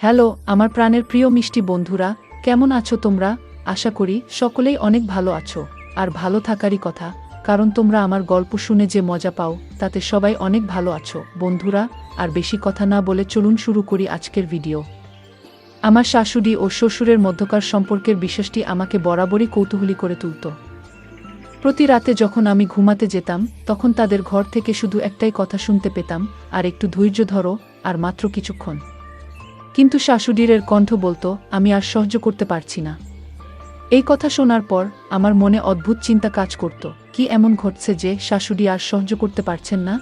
Hello, আমার প্রাণের প্রিয় মিষ্টি বন্ধুরা, কেমন আছো তোমরা? আশা করি সকলেই অনেক ভালো আছো, আর ভালো থাকারই কথা, কারণ তোমরা আমার গল্প শুনে যে মজা পাও, তাতে সবাই অনেক ভালো আছো, বন্ধুরা, আর বেশি কথা না বলে চলুন শুরু করি আজকের ভিডিও। আমার শাশুড়ি ও শ্বশুরের মধ্যকার সম্পর্কের বিষয়টি আমাকে বরাবরই কৌতূহলী করে তুলত। প্রতি রাতে যখন আমি ঘুমাতে যেতাম, তখন তাদের ঘর থেকে শুধু একটাই কথা শুনতে পেতাম, আর একটু ধৈর্য ধরো, আর মাত্র কিছুক্ষণ। কিন্তু শাশুড়ির কণ্ঠ বলতো, আমি আর সহ্য করতে পারছি না। এই কথা শোনার পর আমার মনে অদ্ভুত চিন্তা কাজ করত, কি এমন ঘটছে যে শাশুড়ি আর সহ্য করতে পারছেন না?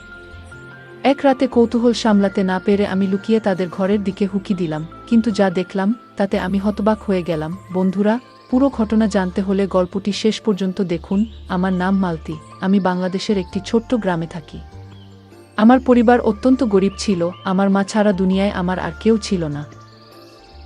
এক রাতে কৌতূহল সামলাতে না পেরে আমি লুকিয়ে তাদের ঘরের দিকে হুকি দিলাম, কিন্তু যা দেখলাম, তাতে আমি হতবাক হয়ে গেলাম। বন্ধুরা, পুরো ঘটনা জানতে হলে গল্পটি শেষ পর্যন্ত দেখুন। আমার নাম মালতি। আমি বাংলাদেশের একটি ছোট্ট গ্রামে থাকি। আমার পরিবার অত্যন্ত গরিব ছিল, আমার মা ছাড়া দুনিয়ায় আমার আর কেউ ছিল না।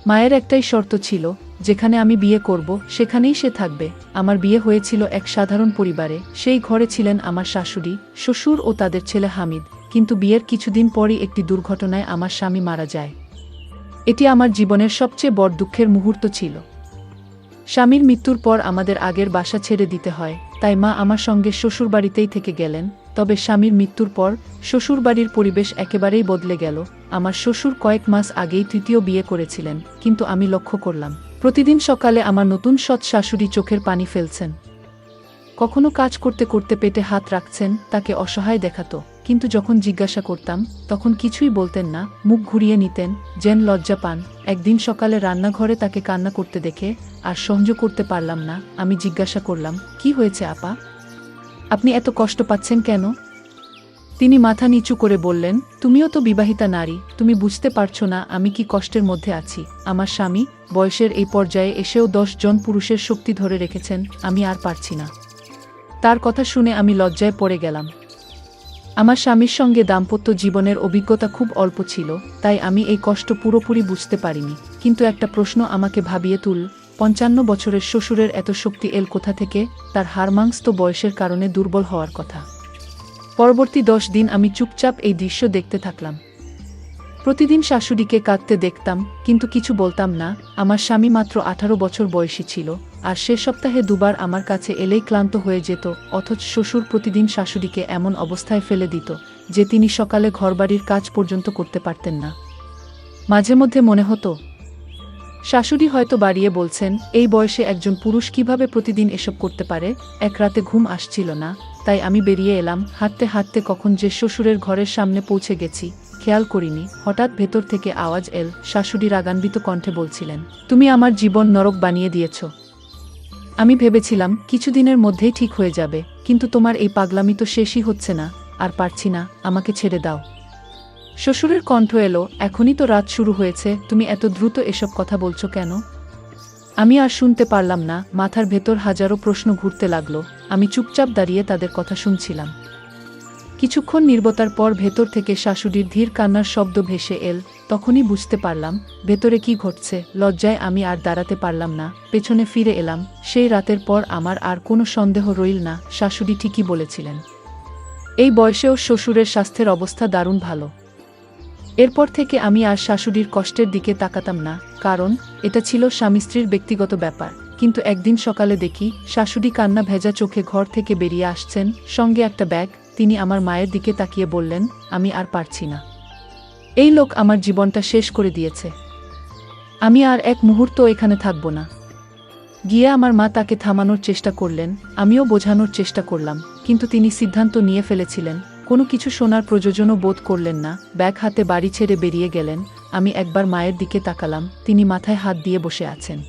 মায়ের একটাই শর্ত ছিল, যেখানে আমি বিয়ে করব, সেখানেই সে থাকবে। আমার বিয়ে হয়েছিল এক সাধারণ পরিবারে, সেই ঘরে ছিলেন আমার শাশুড়ি, শ্বশুর ও তাদের ছেলে হামিদ, কিন্তু বিয়ের কিছুদিন পরই একটি দুর্ঘটনায় আমার স্বামী মারা যায়। এটি আমার জীবনের সবচেয়ে বড় দুঃখের মুহূর্ত ছিল। স্বামীর মৃত্যুর পর আমাদের আগের বাসা ছেড়ে দিতে হয়, তাই মা আমার সঙ্গে শ্বশুরবাড়িতেই থেকে গেলেন। তবে স্বামীর মৃত্যুর পর শ্বশুরবাড়ির পরিবেশ একেবারেই বদলে গেল। আমার শ্বশুর কয়েক মাস আগেই তৃতীয় বিয়ে করেছিলেন, কিন্তু আমি লক্ষ্য করলাম, প্রতিদিন সকালে আমার নতুন সৎ শাশুড়ি চোখের পানি ফেলছেন। কখনো কাজ করতে করতে পেটে হাত রাখছেন, তাকে অসহায় দেখাতো, কিন্তু যখন জিজ্ঞাসা করতাম, তখন কিছুই বলতেন না, মুখ ঘুরিয়ে নিতেন, যেন লজ্জা পান। একদিন সকালে রান্নাঘরে তাকে কান্না করতে দেখে, আর সহ্য করতে পারলাম না, আমি জিজ্ঞাসা করলাম, কি হয়েছে আপা? আপনি এত কষ্ট পাচ্ছেন কেন? তিনি মাথা নিচু করে বললেন, তুমিও তো বিবাহিতা নারী, তুমি বুঝতে পারছ না আমি কি কষ্টের মধ্যে আছি। আমার স্বামী বয়সের এই পর্যায়ে এসেও দশ জন পুরুষের শক্তি ধরে রেখেছেন, আমি আর পারছি না। তার কথা শুনে আমি লজ্জায় পড়ে গেলাম। আমার স্বামীর সঙ্গে দাম্পত্য জীবনের অভিজ্ঞতা খুব অল্প ছিল, তাই আমি এই কষ্ট পুরোপুরি বুঝতে পারিনি। কিন্তু একটা প্রশ্ন আমাকে ভাবিয়ে তুল পঞ্চান্ন বছরের শ্বশুরের এত শক্তি এল কোথা থেকে? তার হারমাংস তো বয়সের কারণে দুর্বল হওয়ার কথা। পরবর্তী দশ দিন আমি চুপচাপ এই দৃশ্য দেখতে থাকলাম। প্রতিদিন শাশুড়িকে কাঁদতে দেখতাম, কিন্তু কিছু বলতাম না, আমার স্বামী মাত্র আঠারো বছর বয়সী ছিল, আর সে সপ্তাহে দুবার আমার কাছে এলেই ক্লান্ত হয়ে যেত, অথচ শ্বশুর প্রতিদিন শাশুড়িকে এমন অবস্থায় ফেলে দিত, যে তিনি সকালে ঘরবাড়ির কাজ পর্যন্ত করতে পারতেন না। মাঝে মধ্যে মনে হতো শাশুড়ি হয়তো বাড়িয়ে বলছেন, এই বয়সে একজন পুরুষ কীভাবে প্রতিদিন এসব করতে পারে? এক রাতে ঘুম আসছিল না। তাই আমি বেরিয়ে এলাম, হাঁটতে হাঁটতে কখন যে শ্বশুরের ঘরের সামনে পৌঁছে গেছি। খেয়াল করিনি, হঠাৎ ভেতর থেকে আওয়াজ এল, শাশুড়ি রাগান্বিত কণ্ঠে বলছিলেন, তুমি আমার জীবন নরক বানিয়ে দিয়েছ। আমি ভেবেছিলাম, কিছুদিনের মধ্যেই ঠিক হয়ে যাবে, কিন্তু তোমার এই পাগলামি তো শেষই হচ্ছে না, আর পারছি না, আমাকে ছেড়ে দাও। শ্বশুরের কণ্ঠ এলো, এখনই তো রাত শুরু হয়েছে, তুমি এত দ্রুত এসব কথা বলছো কেন? আমি আর শুনতে পারলাম না, মাথার ভেতর হাজারো প্রশ্ন ঘুরতে লাগল, আমি চুপচাপ দাঁড়িয়ে তাদের কথা শুনছিলাম। কিছুক্ষণ নির্বতার পর ভেতর থেকে শাশুড়ির ধীর কান্নার শব্দ ভেসে এল, তখনই বুঝতে পারলাম, ভেতরে কি ঘটছে, লজ্জায় আমি আর দাঁড়াতে পারলাম না, পেছনে ফিরে এলাম, সেই রাতের পর আমার আর কোনো সন্দেহ রইল না, শাশুড়ি ঠিকই বলেছিলেন। এই বয়সেও শ্বশুরের স্বাস্থ্যের অবস্থা দারুণ ভালো। এরপর থেকে আমি আর শাশুড়ির কষ্টের দিকে তাকাতাম না, কারণ এটা ছিল স্বামী স্ত্রীর ব্যক্তিগত ব্যাপার। কিন্তু একদিন সকালে দেখি শাশুড়ি কান্না ভেজা চোখে ঘর থেকে বেরিয়ে আসছেন, সঙ্গে একটা ব্যাগ, তিনি আমার মায়ের দিকে তাকিয়ে বললেন, আমি আর পারছি না। এই লোক আমার জীবনটা শেষ করে দিয়েছে। আমি আর এক মুহূর্ত এখানে থাকব না। গিয়ে আমার মা তাকে থামানোর চেষ্টা করলেন, আমিও বোঝানোর চেষ্টা করলাম, কিন্তু তিনি সিদ্ধান্ত নিয়ে ফেলেছিলেন কোনো কিছু শোনার প্রয়োজনও বোধ করলেন না। ব্যাগ হাতে বাড়ি ছেড়ে বেরিয়ে গেলেন। আমি একবার মায়ের দিকে তাকালাম। তিনি মাথায় হাত দিয়ে বসে আছেন।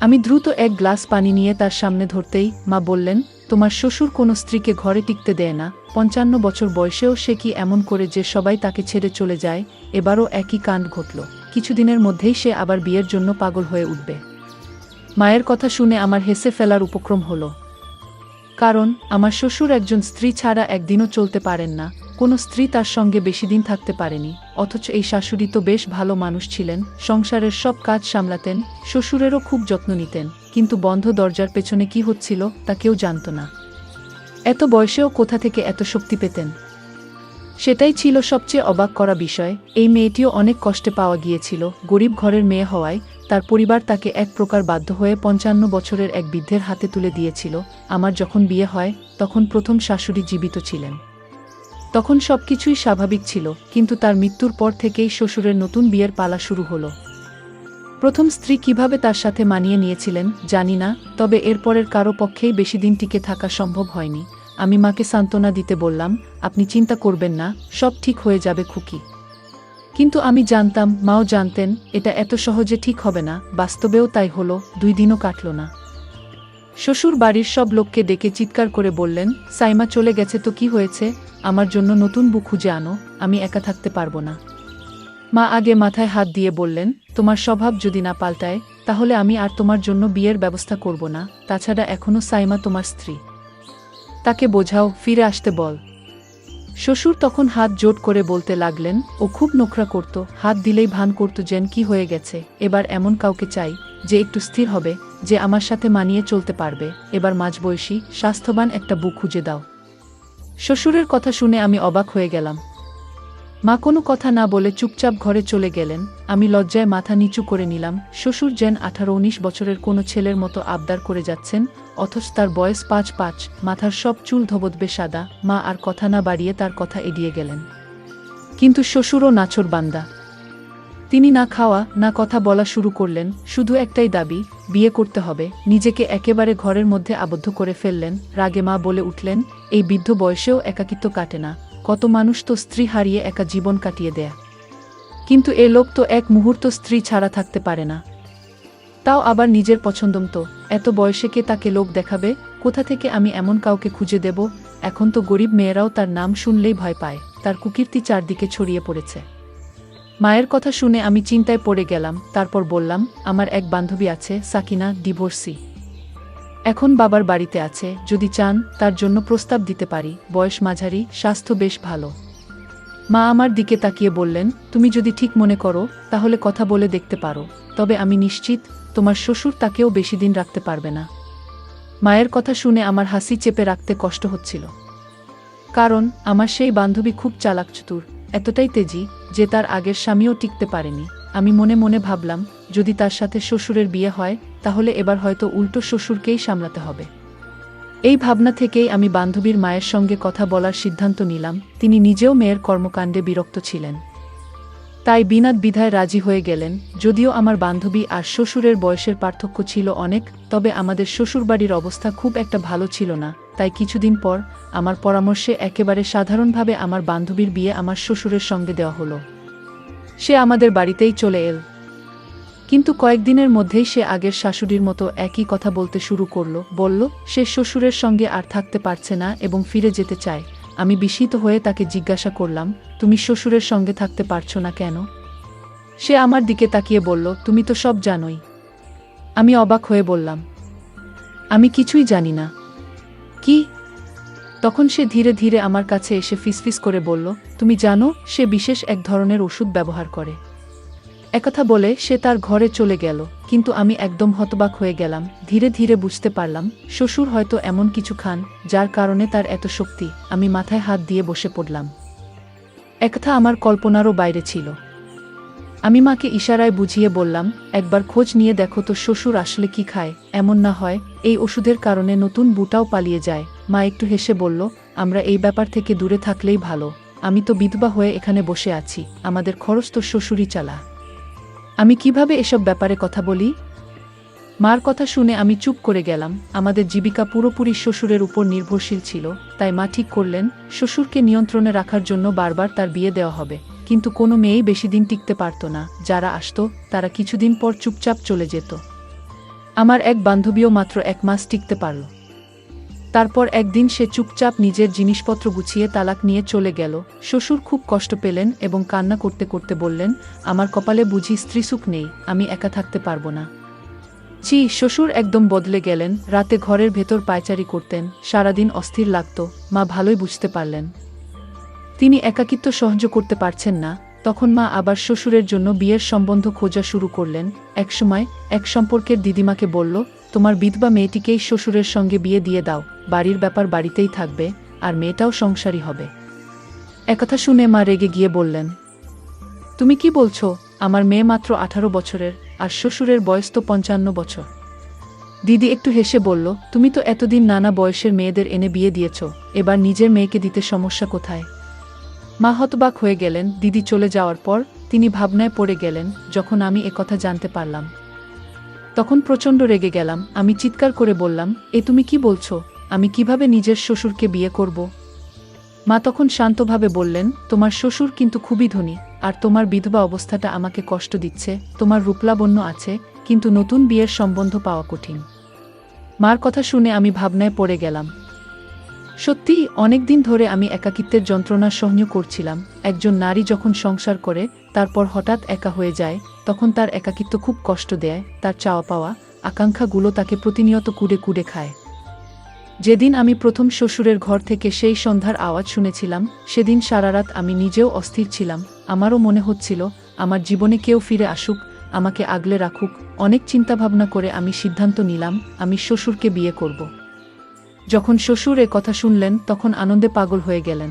আমি দ্রুত এক গ্লাস পানি নিয়ে তার সামনে ধরতেই মা বললেন, তোমার শ্বশুর কোনো স্ত্রীকে ঘরে টিকতে দেয় না। পঞ্চান্ন বছর বয়সেও সে কি এমন করে যে সবাই তাকে ছেড়ে চলে যায়? এবারও একই কাণ্ড ঘটল। কিছুদিনের মধ্যেই সে আবার বিয়ের জন্য পাগল হয়ে উঠবে। মায়ের কথা শুনে আমার হেসে ফেলার উপক্রম হলো। কারণ, আমার শ্বশুর একজন স্ত্রী ছাড়া একদিনও চলতে পারেন না। কোনো স্ত্রী তার সঙ্গে বেশি দিন থাকতে পারেনি। অথচ এই শাশুড়ি তো বেশ ভালো মানুষ ছিলেন, সংসারের সব কাজ সামলাতেন, শ্বশুরেরও খুব যত্ন নিতেন। কিন্তু বন্ধ দরজার পেছনে কি হচ্ছিল, তা কেউ জানত না। এত বয়সেও কোথা থেকে এত শক্তি পেতেন? সেটাই ছিল সবচেয়ে অবাক করা বিষয়। এই মেয়েটিও অনেক কষ্টে পাওয়া গিয়েছিল। গরিব ঘরের মেয়ে হওয়ায় তার পরিবার তাকে এক প্রকার বাধ্য হয়ে পঞ্চান্ন বছরের এক বৃদ্ধের হাতে তুলে দিয়েছিল। আমার যখন বিয়ে হয়, তখন প্রথম শাশুড়ি জীবিত ছিলেন। তখন সবকিছুই স্বাভাবিক ছিল, কিন্তু তার মৃত্যুর পর থেকেই শ্বশুরের নতুন বিয়ের পালা শুরু হলো। প্রথম স্ত্রী কীভাবে তার সাথে মানিয়ে নিয়েছিলেন, জানি না, তবে এরপরের কারও পক্ষেই বেশি দিন টিকে থাকা সম্ভব হয়নি। আমি মাকে সান্ত্বনা দিতে বললাম, আপনি চিন্তা করবেন না, সব ঠিক হয়ে যাবে খুকি। কিন্তু আমি জানতাম, মাও জানতেন, এটা এত সহজে ঠিক হবে না, বাস্তবেও তাই হলো, দুই দিনও কাটল না। শ্বশুর বাড়ির সব লোককে ডেকে চিৎকার করে বললেন, সাইমা চলে গেছে তো কি হয়েছে? আমার জন্য নতুন বুক খুঁজে আনো, আমি একা থাকতে পারব না। মা আগে মাথায় হাত দিয়ে বললেন, তোমার স্বভাব যদি না পাল্টায়, তাহলে আমি আর তোমার জন্য বিয়ের ব্যবস্থা করব না, তাছাড়া এখনও সাইমা তোমার স্ত্রী। তাকে বোঝাও, ফিরে আসতে বল। শ্বশুর তখন হাত জোট করে বলতে লাগলেন, ও খুব নোখরা করত, হাত দিলেই ভান করত যেন কি হয়ে গেছে, এবার এমন কাউকে চাই, যে একটু স্থির হবে, যে আমার সাথে মানিয়ে চলতে পারবে, এবার মাঝবয়সী, স্বাস্থ্যবান একটা বুক খুঁজে দাও। শ্বশুরের কথা শুনে আমি অবাক হয়ে গেলাম মা কোনো কথা না বলে চুপচাপ ঘরে চলে গেলেন। আমি লজ্জায় মাথা নিচু করে নিলাম। শ্বশুর যেন আঠারো উনিশ বছরের কোনো ছেলের মতো আবদার করে যাচ্ছেন, অথচ তার বয়স পাঁচ পাঁচ, মাথার সব চুল ধবদবে সাদা মা আর কথা না বাড়িয়ে তার কথা এড়িয়ে গেলেন। কিন্তু শ্বশুরও নাছর বান্দা। তিনি না খাওয়া, না কথা বলা শুরু করলেন, শুধু একটাই দাবি, বিয়ে করতে হবে। নিজেকে একেবারে ঘরের মধ্যে আবদ্ধ করে ফেললেন। রাগে মা বলে উঠলেন, এই বৃদ্ধ বয়সেও একাকিত্ব কাটে না। কত মানুষ তো স্ত্রী হারিয়ে একা জীবন কাটিয়ে দেয়া। কিন্তু এ লোক তো এক মুহূর্ত স্ত্রী ছাড়া থাকতে পারে না। তাও আবার নিজের পছন্দম তো এত বয়সে কে তাকে লোক দেখাবে? কোথা থেকে আমি এমন কাউকে খুঁজে দেব? এখন তো গরিব মেয়েরাও তার নাম শুনলেই ভয় পায়। তার কুকীর্তি চারদিকে ছড়িয়ে পড়েছে। মায়ের কথা শুনে আমি চিন্তায় পড়ে গেলাম। তারপর বললাম, আমার এক বান্ধবী আছে, সাকিনা, ডিভোর্সি। এখন বাবার বাড়িতে আছে, যদি চান, তার জন্য প্রস্তাব দিতে পারি। বয়স মাঝারি, স্বাস্থ্য বেশ ভালো। মা আমার দিকে তাকিয়ে বললেন, তুমি যদি ঠিক মনে করো, তাহলে কথা বলে দেখতে পারো। তবে আমি নিশ্চিত, তোমার শ্বশুর তাকেও বেশি দিন রাখতে পারবে না। মায়ের কথা শুনে আমার হাসি চেপে রাখতে কষ্ট হচ্ছিল। কারণ, আমার সেই বান্ধবী খুব চালাক চতুর, এতটাই তেজি, যে তার আগের স্বামীও টিকতে পারেনি। আমি মনে মনে ভাবলাম, যদি তার সাথে শ্বশুরের বিয়ে হয়, তাহলে এবার হয়তো উল্টো শ্বশুরকেই সামলাতে হবে। এই ভাবনা থেকেই আমি বান্ধবীর মায়ের সঙ্গে কথা বলার সিদ্ধান্ত নিলাম, তিনি নিজেও মেয়ের কর্মকাণ্ডে বিরক্ত ছিলেন। তাই বিনাদ বিধায় রাজি হয়ে গেলেন, যদিও আমার বান্ধবী আর শ্বশুরের বয়সের পার্থক্য ছিল অনেক, তবে আমাদের শ্বশুরবাড়ির অবস্থা খুব একটা ভালো ছিল না, তাই কিছুদিন পর আমার পরামর্শে একেবারে সাধারণভাবে আমার বান্ধবীর বিয়ে আমার শ্বশুরের সঙ্গে দেওয়া হলো। সে আমাদের বাড়িতেই চলে এল। কিন্তু কয়েকদিনের মধ্যেই সে আগের শাশুড়ির মতো একই কথা বলতে শুরু করল, বলল, সে শ্বশুরের সঙ্গে আর থাকতে পারছে না এবং ফিরে যেতে চায়। আমি বিস্মিত হয়ে তাকে জিজ্ঞাসা করলাম, তুমি শ্বশুরের সঙ্গে থাকতে পারছ না কেন? সে আমার দিকে তাকিয়ে বলল, তুমি তো সব জানোই। আমি অবাক হয়ে বললাম, আমি কিছুই জানি না। কি? তখন সে ধীরে ধীরে আমার কাছে এসে ফিসফিস করে বলল, তুমি জানো, সে বিশেষ এক ধরনের ওষুধ ব্যবহার করে। একথা বলে সে তার ঘরে চলে গেল, কিন্তু আমি একদম হতবাক হয়ে গেলাম। ধীরে ধীরে বুঝতে পারলাম, শ্বশুর হয়তো এমন কিছু খান, যার কারণে তার এত শক্তি। আমি মাথায় হাত দিয়ে বসে পড়লাম। একথা আমার কল্পনারও বাইরে ছিল। আমি মাকে ইশারায় বুঝিয়ে বললাম, একবার খোঁজ নিয়ে দেখো তো শ্বশুর আসলে কি খায়। এমন না হয়, এই ওষুধের কারণে নতুন বুটাও পালিয়ে যায়। মা একটু হেসে বলল, আমরা এই ব্যাপার থেকে দূরে থাকলেই ভালো। আমি তো বিধবা হয়ে এখানে বসে আছি। আমাদের খরচ তো শ্বশুরই চালা। আমি কীভাবে এসব ব্যাপারে কথা বলি? মার কথা শুনে আমি চুপ করে গেলাম। আমাদের জীবিকা পুরোপুরি শ্বশুরের উপর নির্ভরশীল ছিল, তাই মা ঠিক করলেন, শ্বশুরকে নিয়ন্ত্রণে রাখার জন্য বারবার তার বিয়ে দেওয়া হবে। কিন্তু কোনো মেয়েই বেশি দিন টিকতে পারত না। যারা আসতো, তারা কিছুদিন পর চুপচাপ চলে যেত। আমার এক বান্ধবীও মাত্র এক মাস টিকতে পারল। তারপর একদিন সে চুপচাপ নিজের জিনিসপত্র গুছিয়ে তালাক নিয়ে চলে গেল। শ্বশুর খুব কষ্ট পেলেন এবং কান্না করতে করতে বললেন, আমার কপালে বুঝি স্ত্রীসুখ নেই, আমি একা থাকতে পারব না। চি শ্বশুর একদম বদলে গেলেন, রাতে ঘরের ভেতর পায়চারি করতেন, সারাদিন অস্থির লাগত, মা ভালোই বুঝতে পারলেন। তিনি একাকিত্ব সহ্য করতে পারছেন না, তখন মা আবার শ্বশুরের জন্য বিয়ের সম্বন্ধ খোঁজা শুরু করলেন। একসময় এক সম্পর্কের দিদিমাকে বলল, তোমার বিধবা মেয়েটিকেই শ্বশুরের সঙ্গে বিয়ে দিয়ে দাও। বাড়ির ব্যাপার বাড়িতেই থাকবে আর মেয়েটাও সংসারী হবে। একথা শুনে মা রেগে গিয়ে বললেন, তুমি কি বলছো? আমার মেয়ে মাত্র আঠারো বছরের আর শ্বশুরের বয়স তো পঞ্চান্ন বছর। দিদি একটু হেসে বলল, তুমি তো এতদিন নানা বয়সের মেয়েদের এনে বিয়ে দিয়েছ, এবার নিজের মেয়েকে দিতে সমস্যা কোথায়? মা হতবাক হয়ে গেলেন, দিদি চলে যাওয়ার পর তিনি ভাবনায় পড়ে গেলেন যখন আমি একথা জানতে পারলাম। তখন প্রচণ্ড রেগে গেলাম, আমি চিৎকার করে বললাম, এ তুমি কি বলছো? আমি কীভাবে নিজের শ্বশুরকে বিয়ে করব? মা তখন শান্তভাবে বললেন, তোমার শ্বশুর কিন্তু খুবই ধনী, আর তোমার বিধবা অবস্থাটা আমাকে কষ্ট দিচ্ছে, তোমার রূপলাবণ্য আছে, কিন্তু নতুন বিয়ের সম্বন্ধ পাওয়া কঠিন। মার কথা শুনে আমি ভাবনায় পড়ে গেলাম। সত্যি, অনেকদিন ধরে আমি একাকিত্বের যন্ত্রণা সহ্য করছিলাম। একজন নারী যখন সংসার করে, তারপর হঠাৎ একা হয়ে যায়, তখন তার একাকিত্ব খুব কষ্ট দেয়, তার চাওয়া পাওয়া, আকাঙ্ক্ষাগুলো তাকে প্রতিনিয়ত কুড়ে কুড়ে খায়। যেদিন আমি প্রথম শ্বশুরের ঘর থেকে সেই সন্ধ্যার আওয়াজ শুনেছিলাম, সেদিন সারা রাত আমি নিজেও অস্থির ছিলাম। আমারও মনে হচ্ছিল, আমার জীবনে কেউ ফিরে আসুক, আমাকে আগলে রাখুক। অনেক চিন্তাভাবনা করে আমি সিদ্ধান্ত নিলাম, আমি শ্বশুরকে বিয়ে করব। যখন শ্বশুর এ কথা শুনলেন, তখন আনন্দে পাগল হয়ে গেলেন।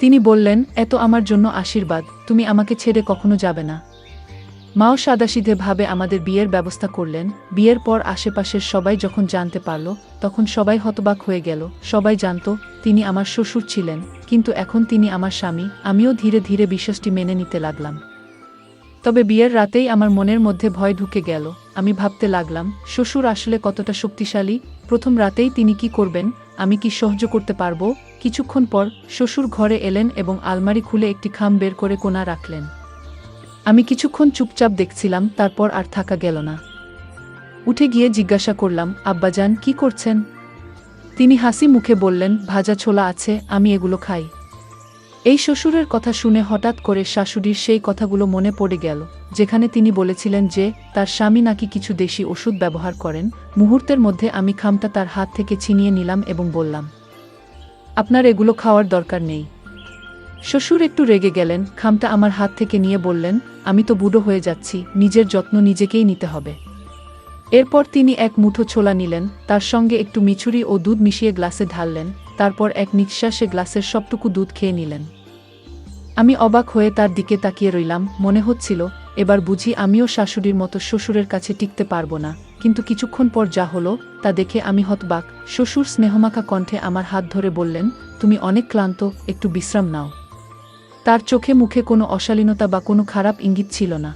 তিনি বললেন এত আমার জন্য আশীর্বাদ, তুমি আমাকে ছেড়ে কখনো যাবে না। মাও সাদাসিধে ভাবে আমাদের বিয়ের ব্যবস্থা করলেন, বিয়ের পর আশেপাশের সবাই যখন জানতে পারল, তখন সবাই হতবাক হয়ে গেল, সবাই জানত, তিনি আমার শ্বশুর ছিলেন, কিন্তু এখন তিনি আমার স্বামী, আমিও ধীরে ধীরে বিশ্বাসটি মেনে নিতে লাগলাম। তবে বিয়ের রাতেই আমার মনের মধ্যে ভয় ঢুকে গেল, আমি ভাবতে লাগলাম, শ্বশুর আসলে কতটা শক্তিশালী, প্রথম রাতেই তিনি কি করবেন, আমি কি সহ্য করতে পারব? কিছুক্ষণ পর শ্বশুর ঘরে এলেন এবং আলমারি খুলে একটি খাম বের করে কোনা রাখলেন। আমি কিছুক্ষণ চুপচাপ দেখছিলাম, তারপর আর থাকা গেল না। উঠে গিয়ে জিজ্ঞাসা করলাম, আব্বাজান, কি করছেন? তিনি হাসি মুখে বললেন, ভাজা ছোলা আছে, আমি এগুলো খাই। এই শ্বশুরের কথা শুনে হঠাৎ করে শাশুড়ির সেই কথাগুলো মনে পড়ে গেল, যেখানে তিনি বলেছিলেন যে, তার স্বামী নাকি কিছু দেশি ওষুধ ব্যবহার করেন। মুহূর্তের মধ্যে আমি খামটা তার হাত থেকে ছিনিয়ে নিলাম এবং বললাম, আপনার এগুলো খাওয়ার দরকার নেই। শ্বশুর একটু রেগে গেলেন, খামটা আমার হাত থেকে নিয়ে বললেন, আমি তো বুড়ো হয়ে যাচ্ছি, নিজের যত্ন নিজেকেই নিতে হবে। এরপর তিনি এক মুঠো ছোলা নিলেন, তার সঙ্গে একটু মিছুরি ও দুধ মিশিয়ে গ্লাসে ঢাললেন, তারপর এক নিঃশ্বাসে গ্লাসের সবটুকু দুধ খেয়ে নিলেন। আমি অবাক হয়ে তার দিকে তাকিয়ে রইলাম, মনে হচ্ছিল, এবার বুঝি আমিও শাশুড়ির মতো শ্বশুরের কাছে টিকতে পারব না। কিন্তু কিছুক্ষণ পর যা হলো, তা দেখে আমি হতবাক। শ্বশুর স্নেহমাখা কণ্ঠে আমার হাত ধরে বললেন, তুমি অনেক ক্লান্ত, একটু বিশ্রাম নাও। তার চোখে মুখে কোনো অশালীনতা বা কোনো খারাপ ইঙ্গিত ছিল না।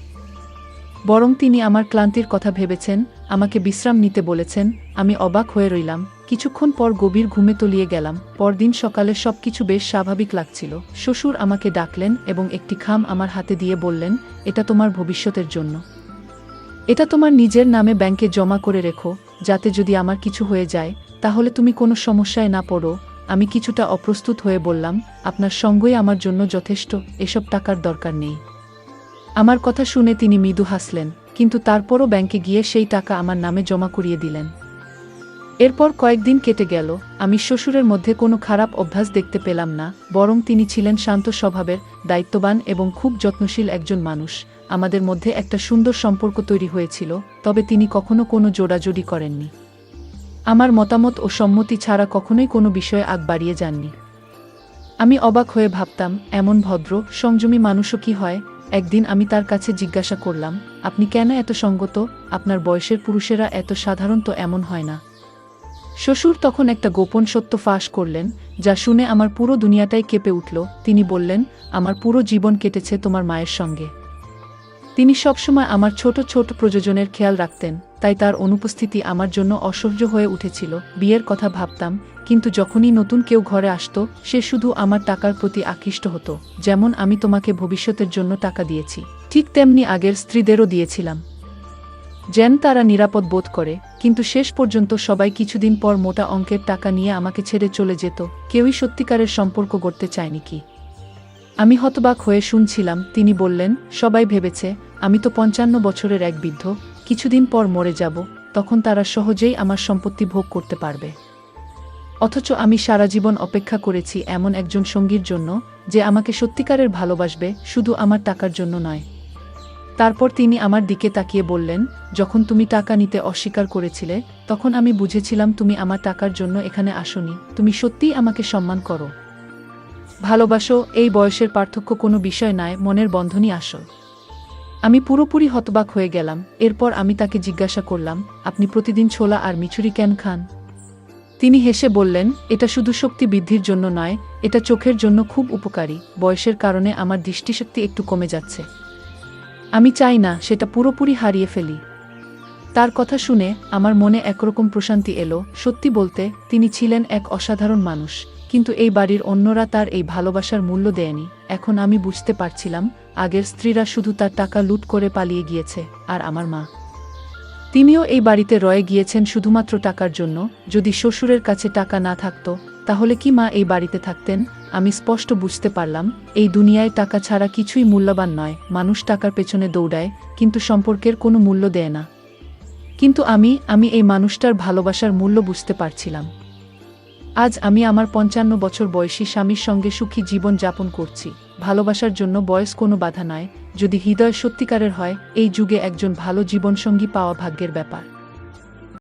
বরং তিনি আমার ক্লান্তির কথা ভেবেছেন, আমাকে বিশ্রাম নিতে বলেছেন, আমি অবাক হয়ে রইলাম। কিছুক্ষণ পর গভীর ঘুমে তলিয়ে গেলাম। পরদিন সকালে সবকিছু বেশ স্বাভাবিক লাগছিল। শ্বশুর আমাকে ডাকলেন এবং একটি খাম আমার হাতে দিয়ে বললেন, এটা তোমার ভবিষ্যতের জন্য। এটা তোমার নিজের নামে ব্যাংকে জমা করে রেখো, যাতে যদি আমার কিছু হয়ে যায়, তাহলে তুমি কোনো সমস্যায় না পড়ো আমি কিছুটা অপ্রস্তুত হয়ে বললাম, আপনার সঙ্গই আমার জন্য যথেষ্ট, এসব টাকার দরকার নেই। আমার কথা শুনে তিনি মৃদু হাসলেন, কিন্তু তারপরও ব্যাংকে গিয়ে সেই টাকা আমার নামে জমা করিয়ে দিলেন। এরপর কয়েকদিন কেটে গেল, আমি শ্বশুরের মধ্যে কোনো খারাপ অভ্যাস দেখতে পেলাম না, বরং তিনি ছিলেন শান্ত স্বভাবের, দায়িত্ববান এবং খুব যত্নশীল একজন মানুষ। আমাদের মধ্যে একটা সুন্দর সম্পর্ক তৈরি হয়েছিল, তবে তিনি কখনো কোনো জোড়াজোড়ি করেননি। আমার মতামত ও সম্মতি ছাড়া কখনোই কোনো বিষয়ে আগ বাড়িয়ে যাননি। আমি অবাক হয়ে ভাবতাম, এমন ভদ্র, সংযমী মানুষও কি হয়? একদিন আমি তার কাছে জিজ্ঞাসা করলাম, আপনি কেন এত সঙ্গত? আপনার বয়সের পুরুষেরা এত সাধারণত এমন হয় না। শ্বশুর তখন একটা গোপন সত্য ফাঁস করলেন, যা শুনে আমার পুরো দুনিয়াটাই কেঁপে উঠল। তিনি বললেন, আমার পুরো জীবন কেটেছে তোমার মায়ের সঙ্গে। তিনি সবসময় আমার ছোট ছোট প্রযোজনের খেয়াল রাখতেন, তাই তার অনুপস্থিতি আমার জন্য অসহ্য হয়ে উঠেছিল। বিয়ের কথা ভাবতাম, কিন্তু যখনই নতুন কেউ ঘরে আসতো, সে শুধু আমার টাকার প্রতি আকৃষ্ট হতো, যেমন আমি তোমাকে ভবিষ্যতের জন্য টাকা দিয়েছি। ঠিক তেমনি আগের স্ত্রীদেরও দিয়েছিলাম। যেন তারা নিরাপদ বোধ করে, কিন্তু শেষ পর্যন্ত সবাই কিছুদিন পর মোটা অঙ্কের টাকা নিয়ে আমাকে ছেড়ে চলে যেত, কেউই সত্যিকারের সম্পর্ক গড়তে চায়নি কি? আমি হতবাক হয়ে শুনছিলাম, তিনি বললেন, সবাই ভেবেছে আমি তো পঞ্চান্ন বছরের এক বৃদ্ধ, কিছুদিন পর মরে যাব, তখন তারা সহজেই আমার সম্পত্তি ভোগ করতে পারবে। অথচ আমি সারা জীবন অপেক্ষা করেছি এমন একজন সঙ্গীর জন্য, যে আমাকে সত্যিকারের ভালোবাসবে শুধু আমার টাকার জন্য নয়। তারপর তিনি আমার দিকে তাকিয়ে বললেন, যখন তুমি টাকা নিতে অস্বীকার করেছিলে, তখন আমি বুঝেছিলাম তুমি আমার টাকার জন্য এখানে আসনি, তুমি সত্যিই আমাকে সম্মান করো। ভালোবাসো, এই বয়সের পার্থক্য কোনো বিষয় নয়, মনের বন্ধনই আসল। আমি পুরোপুরি হতবাক হয়ে গেলাম, এরপর আমি তাকে জিজ্ঞাসা করলাম, আপনি প্রতিদিন ছোলা আর মিছুরি কেন খান? তিনি হেসে বললেন, এটা শুধু শক্তি বৃদ্ধির জন্য নয়, এটা চোখের জন্য খুব উপকারী, বয়সের কারণে আমার দৃষ্টিশক্তি একটু কমে যাচ্ছে। আমি চাই না সেটা পুরোপুরি হারিয়ে ফেলি। তার কথা শুনে আমার মনে একরকম প্রশান্তি এলো, সত্যি বলতে তিনি ছিলেন এক অসাধারণ মানুষ, কিন্তু এই বাড়ির অন্যরা তার এই ভালোবাসার মূল্য দেয়নি। এখন আমি বুঝতে পারছিলাম আগের স্ত্রীরা শুধু তার টাকা লুট করে পালিয়ে গিয়েছে, আর আমার মা। তিনিও এই বাড়িতে রয়ে গিয়েছেন শুধুমাত্র টাকার জন্য। যদি শ্বশুরের কাছে টাকা না থাকত, তাহলে কি মা এই বাড়িতে থাকতেন? আমি স্পষ্ট বুঝতে পারলাম, এই দুনিয়ায় টাকা ছাড়া কিছুই মূল্যবান নয়। মানুষ টাকার পেছনে দৌড়ায়, কিন্তু সম্পর্কের কোনো মূল্য দেয় না। কিন্তু আমি আমি এই মানুষটার ভালোবাসার মূল্য বুঝতে পারছিলাম। আজ আমি আমার পঞ্চান্ন বছর বয়সী স্বামীর সঙ্গে সুখী জীবন যাপন করছি। ভালোবাসার জন্য বয়স কোনো বাধা নয়, যদি হৃদয় সত্যিকারের হয়, এই যুগে একজন ভালো জীবনসঙ্গী পাওয়া ভাগ্যের ব্যাপার।